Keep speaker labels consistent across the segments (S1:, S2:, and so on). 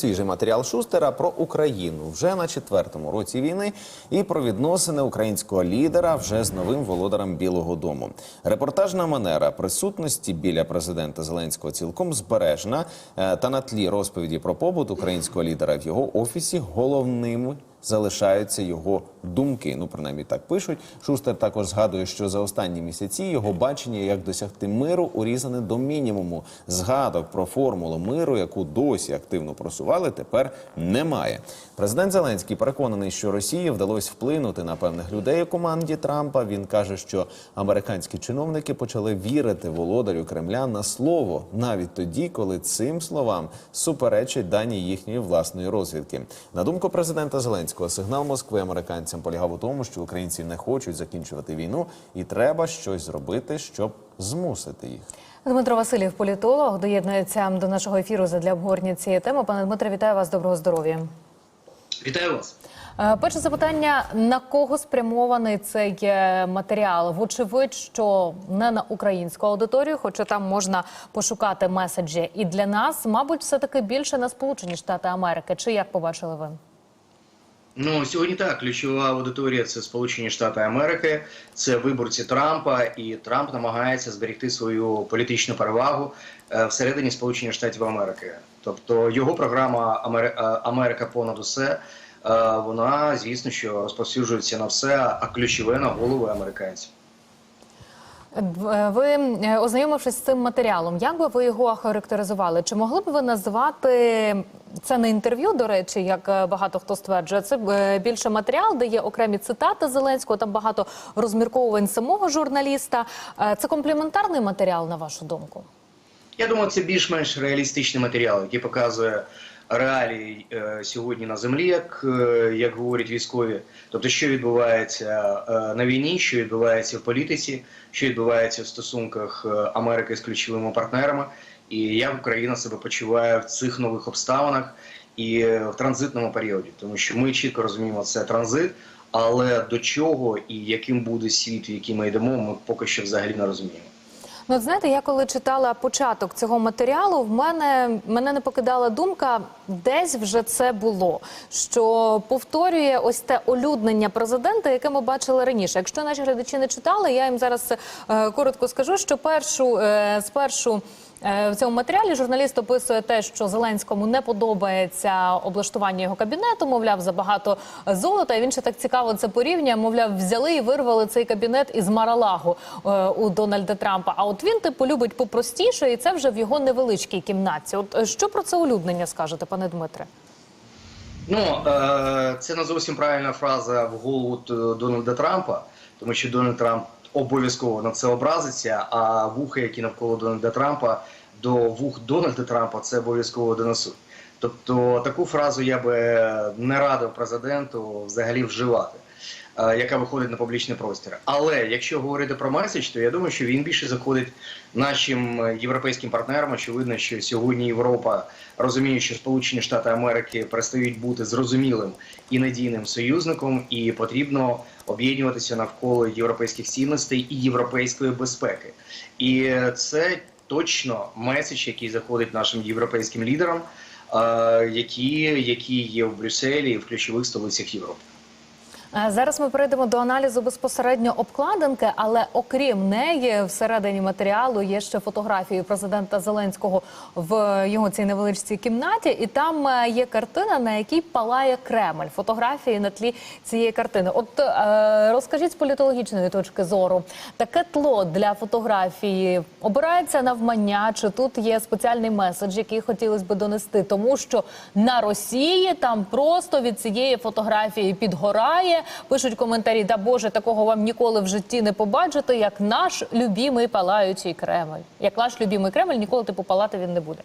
S1: свіжий матеріал Шустера про Україну вже на четвертому році війни і про відносини українського лідера вже з новим володарем Білого Дому. Репортажна манера присутності біля президента Зеленського цілком збережена е, та на тлі розповіді про побут українського лідера в його офісі головними залишаються його думки. Ну, принаймні так пишуть. Шустер також згадує, що за останні місяці його бачення, як досягти миру, урізане до мінімуму. Згадок про формулу миру, яку досі активно просували, тепер немає. Президент Зеленський переконаний, що Росії вдалося вплинути на певних людей у команді Трампа. Він каже, що американські чиновники почали вірити володарю Кремля на слово, навіть тоді, коли цим словам суперечать дані їхньої власної розвідки. На думку президента Зеленського, сигнал Москви американцям полягав у тому, що українці не хочуть закінчувати війну, і треба щось зробити, щоб змусити їх.
S2: Дмитро Васильєв, політолог, доєднується до нашого ефіру задля обговорення цієї теми. Пане Дмитре, вітаю вас. Доброго здоров'я.
S3: Вітаю вас.
S2: Е, Перше запитання: на кого спрямований цей е, матеріал? Вочевидь, що не на українську аудиторію, хоча там можна пошукати меседжі. І для нас, мабуть, все таки більше на Сполучені Штати Америки. Чи як побачили ви?
S3: Ну сьогодні так ключова аудиторія це Сполучені Штати Америки, це виборці Трампа, і Трамп намагається зберегти свою політичну перевагу е, всередині Сполучених Штатів Америки. Тобто його програма «Амери- е, Америка понад усе. е, Вона, звісно, що розповсюджується на все, а ключове на голови американців.
S2: Е, Ви е, ознайомившись з цим матеріалом, як би ви його охарактеризували? Чи могли б ви назвати це не інтерв'ю, до речі, як е, багато хто стверджує? Це більше матеріал, де є окремі цитати Зеленського, там багато розмірковувань самого журналіста. Це компліментарний матеріал, на вашу думку?
S3: Я думаю, це більш-менш реалістичний матеріал, який показує реалії е, сьогодні на землі, як, е, як говорять військові. Тобто, що відбувається е, на війні, що відбувається в політиці, що відбувається в стосунках Америки з ключовими партнерами, і як Україна себе почуває в цих нових обставинах і в транзитному періоді, тому що ми чітко розуміємо, це транзит. Але до чого і яким буде світ, в який ми йдемо, ми поки що взагалі не розуміємо.
S2: Ну, знаєте, я коли читала початок цього матеріалу, в мене мене не покидала думка, десь вже це було. Що повторює ось те олюднення президента, яке ми бачили раніше. Якщо наші глядачі не читали, я їм зараз е, коротко скажу, що першу е, спершу. Е, В цьому матеріалі журналіст описує те, що Зеленському не подобається облаштування його кабінету. Мовляв, забагато золота. І він ще так цікаво це порівнює. Мовляв, взяли і вирвали цей кабінет із Маралагу у Дональда Трампа. А от він типу любить попростіше, і це вже в його невеличкій кімнаті. От що про це улюднення скажете, пане Дмитре?
S3: Ну е, це не зовсім правильна фраза в голову Дональда Трампа, тому що Дональд Трамп обов'язково на це образиться. А вуха, які навколо Дональда Трампа, до вух Дональда Трампа це обов'язково донесуть. Тобто таку фразу я би не радив президенту взагалі вживати, е, яка виходить на публічний простір. Але якщо говорити про меседж, то я думаю, що він більше заходить нашим е, європейським партнерам. Очевидно, що сьогодні Європа розуміє, що Сполучені Штати Америки перестають бути зрозумілим і надійним союзником, і потрібно об'єднуватися навколо європейських цінностей і європейської безпеки. І це точно меседж, який заходить нашим європейським лідерам, е, які, які є в Брюсселі і в ключових столицях Європи.
S2: Е, Зараз ми перейдемо до аналізу безпосередньо обкладинки, але окрім неї, всередині матеріалу є ще фотографії президента Зеленського в його цій невеличкій кімнаті, і там е, є картина, на якій палає Кремль. Фотографії на тлі цієї картини. От е, розкажіть з політологічної точки зору, таке тло для фотографії обирається навмання, чи тут є спеціальний меседж, який хотілося б донести, тому що на Росії там просто від цієї фотографії підгорає. Пишуть коментарі, да Боже, такого вам ніколи в житті не побачити, як наш любімий палаючий Кремль. Як наш любімий Кремль, ніколи типу палати він не буде.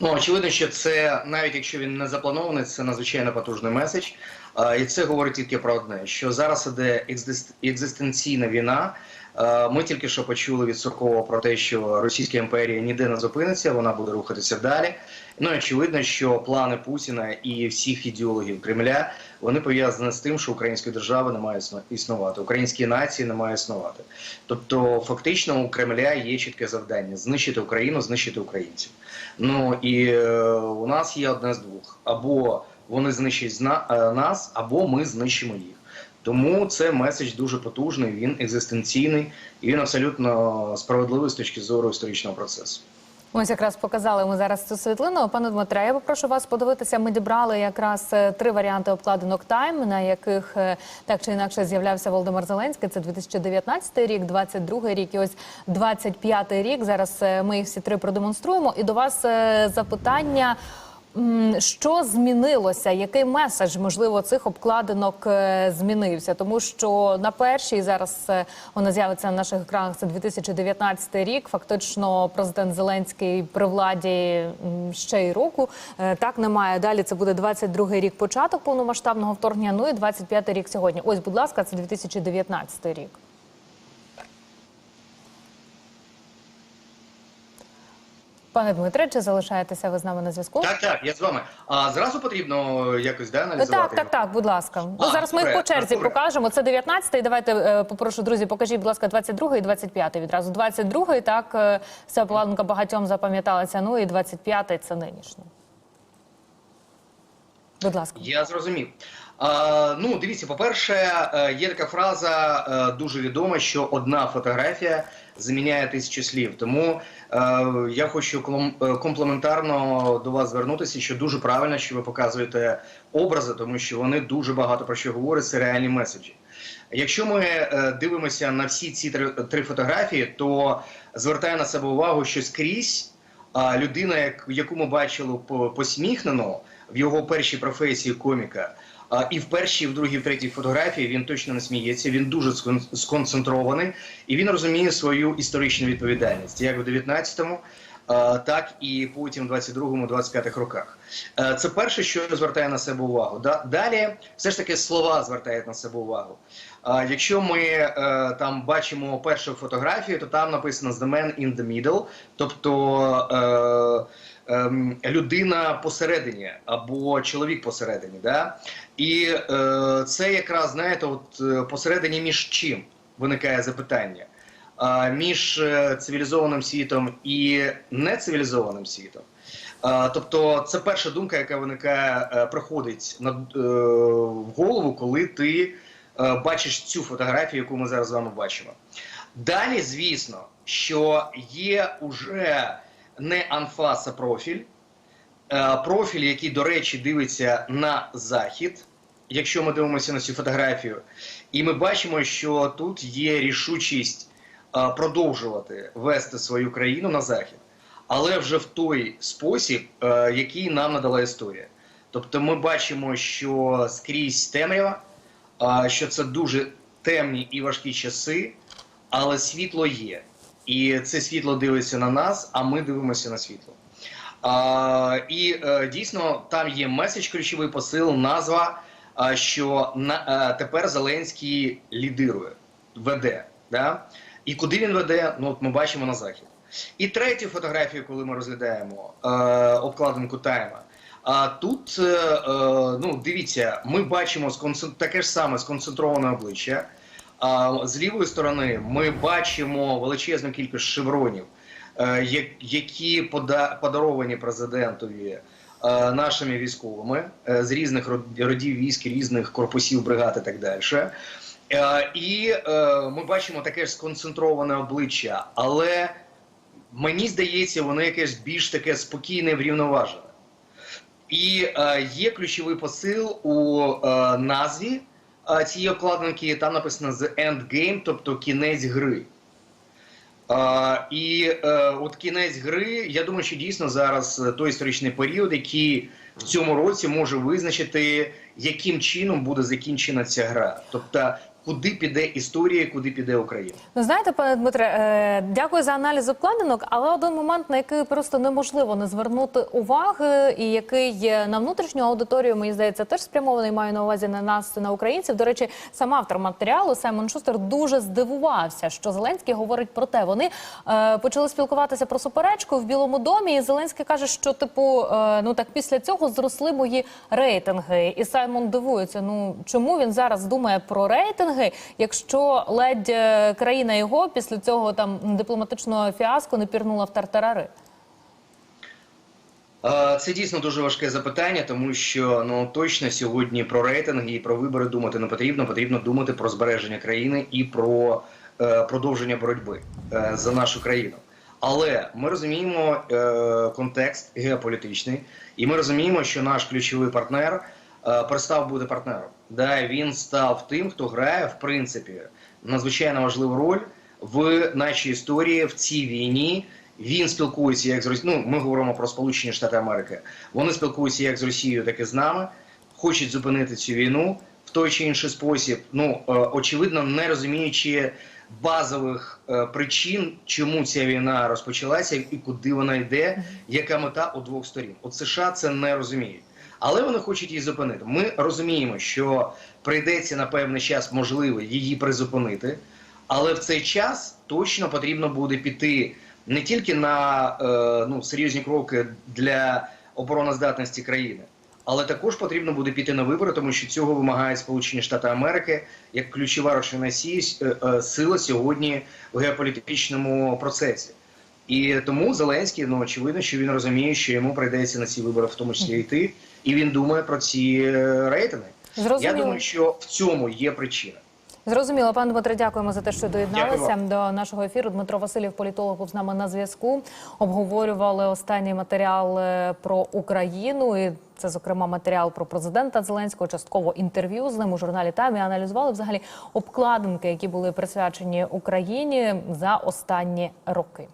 S3: Ну очевидно, що це навіть якщо він не запланований, це надзвичайно потужний меседж. І це говорить тільки про одне: що зараз іде екзист- екзистенційна війна Ми тільки що почули від Суркова про те, що Російська імперія ніде не зупиниться, вона буде рухатися далі. Ну очевидно, що плани Путіна і всіх ідеологів Кремля вони пов'язані з тим, що української держави не має існувати, української нації не має існувати. Тобто, фактично, у Кремля є чітке завдання знищити Україну, знищити українців. Ну і е, у нас є одне з двох: або вони знищать е, нас, або ми знищимо їх. Тому це меседж дуже потужний, він екзистенційний і він абсолютно справедливий з точки зору історичного процесу.
S2: Ось якраз показали ми зараз цю світлину. Пане Дмитре, я попрошу вас подивитися. Ми дібрали якраз е, три варіанти обкладинок Тайм, на яких е, так чи інакше з'являвся Володимир Зеленський. Це 2019 рік, 22 рік і ось 25 рік. Зараз е, ми їх всі три продемонструємо. І до вас запитання. Що змінилося? Який меседж можливо цих обкладинок е, змінився? Тому що на першій зараз е, вона з'явиться на наших екранах. Це 2019 рік. Фактично, президент Зеленський при владі ще й року. Е, Так немає. Далі це буде 22 рік початок повномасштабного вторгнення. Ну і 25 рік сьогодні. Ось, будь ласка, це 2019 рік. Пане Дмитре, чи залишаєтеся ви з нами на зв'язку?
S3: Так, так, я з вами. А зразу потрібно якось да,
S2: Так,
S3: аналізувати.
S2: так, так, будь ласка. Ну,
S3: А,
S2: зараз ми їх по черзі
S3: добре.
S2: покажемо. Це 19-й. Давайте е, попрошу, друзі, покажіть, будь ласка, 22-й і 25-й відразу. 22-й, так, е, ця планка багатьом запам'яталася. Ну і 25-й – це нинішній. Будь ласка.
S3: Я зрозумів. А, ну, дивіться, по-перше, е, є така фраза дуже відома, що одна фотографія заміняє тисячу слів. Тому е, я хочу е, комплементарно до вас звернутися, що дуже правильно, що ви показуєте образи, тому що вони дуже багато про що говорять, це реальні меседжі. Якщо ми е, дивимося на всі ці три, три фотографії, то звертає на себе увагу, що скрізь а, людина, як, яку ми бачили по- посміхнено в його першій професії коміка, і в першій, в другій, в третій фотографії він точно не сміється. Він дуже скон- сконцентрований і він розуміє свою історичну відповідальність, як в 19-му, так і потім в 22-му, 25-х роках. Е, Це перше, що звертає на себе увагу. Далі, все ж таки, слова звертають на себе увагу. Якщо ми е, там бачимо першу фотографію, то там написано «The man in the middle», тобто е, ем, людина посередині або чоловік посередині. Да? І е, це якраз знаєте, от е, посередині між чим виникає запитання. Між е, цивілізованим світом і нецивілізованим світом. Тобто, це перша думка, яка виникає, е, приходить на, в голову, коли ти бачиш цю фотографію, яку ми зараз з вами бачимо. Далі, звісно, що є уже не анфас, а профіль. Е, Профіль, який, до речі, дивиться на захід, якщо ми дивимося на цю фотографію, і ми бачимо, що тут є рішучість е, продовжувати вести свою країну на захід, але вже в той спосіб, е, який нам надала історія. Тобто, ми бачимо, що скрізь темрява, що це дуже темні і важкі часи, але світло є. І це світло дивиться на нас, а ми дивимося на світло. А, і е, дійсно там є меседж, ключовий посил, назва, що на, а, тепер Зеленський лідирує, веде. Да? І куди він веде, ну от ми бачимо на захід. І третю фотографію, коли ми розглядаємо е, обкладинку тайма. А тут, е, е, ну дивіться, ми бачимо таке ж саме сконцентроване обличчя. З лівої сторони ми бачимо величезну кількість шевронів, е, які пода- подаровані президентові е, нашими військовими е, з різних родів військ, різних корпусів бригад і так далі. І ми бачимо таке ж сконцентроване обличчя, але мені здається, воно якесь більш таке спокійне, врівноважене. І є ключовий посил у назві цієї обкладинки. Там написано «The End Game», тобто кінець гри. Е, і е, от кінець гри, я думаю, що дійсно зараз е, той історичний період, який в цьому році може визначити, яким чином буде закінчена ця гра. Тобто, куди піде історія, куди піде Україна.
S2: Ну, знаєте, пане Дмитре, е, дякую за аналіз обкладинок, але один момент, на який просто неможливо не звернути уваги, і який на внутрішню аудиторію, мені здається, теж спрямований маю на увазі на нас, на українців. До речі, сам автор матеріалу Саймон Шустер дуже здивувався, що Зеленський говорить про те. Вони е, почали спілкуватися про суперечку в Білому домі. І Зеленський каже, що типу, е, ну так після цього зросли мої рейтинги. І Саймон дивується. Ну чому він зараз думає про рейтинги, якщо ледь е, країна його після цього там дипломатичного фіаско не пірнула в тартарари?
S3: Це дійсно дуже важке запитання, тому що ну точно сьогодні про рейтинги і про вибори думати не потрібно. Потрібно думати про збереження країни і про е, продовження боротьби е, за нашу країну. Але ми розуміємо е, контекст геополітичний, і ми розуміємо, що наш ключовий партнер перестав бути партнером. Да, він став тим, хто грає в принципі надзвичайно важливу роль в нашій історії в цій війні. Він спілкується як з Росією. Ну, ми говоримо про Сполучені Штати Америки. Вони спілкуються як з Росією, так і з нами. Хочуть зупинити цю війну в той чи інший спосіб. Ну е, очевидно, не розуміючи базових е, причин, чому ця війна розпочалася і куди вона йде, яка мета у двох сторін. От США це не розуміють. Але вони хочуть її зупинити. Ми розуміємо, що прийдеться на певний час можливо її призупинити, але в цей час точно потрібно буде піти не тільки на е, ну, серйозні кроки для обороноздатності країни, але також потрібно буде піти на вибори, тому що цього вимагають Сполучені Штати Америки як ключова рушійна сі- е, е, сила сьогодні в геополітичному процесі. І тому Зеленський, ну очевидно, що він розуміє, що йому прийдеться на ці вибори в тому числі йти, і він думає про ці е, рейтинги.
S2: Зрозуміло.
S3: Я думаю, що в цьому є причина.
S2: Зрозуміло, пане Дмитре, дякуємо за те, що доєдналися до нашого ефіру. Дмитро Васильєв, політолог, був з нами на зв'язку. Обговорювали останній матеріал е, про Україну. І це, зокрема, матеріал про президента Зеленського, частково інтерв'ю з ним у журналі Тайм. І аналізували взагалі обкладинки, які були присвячені Україні за останні роки.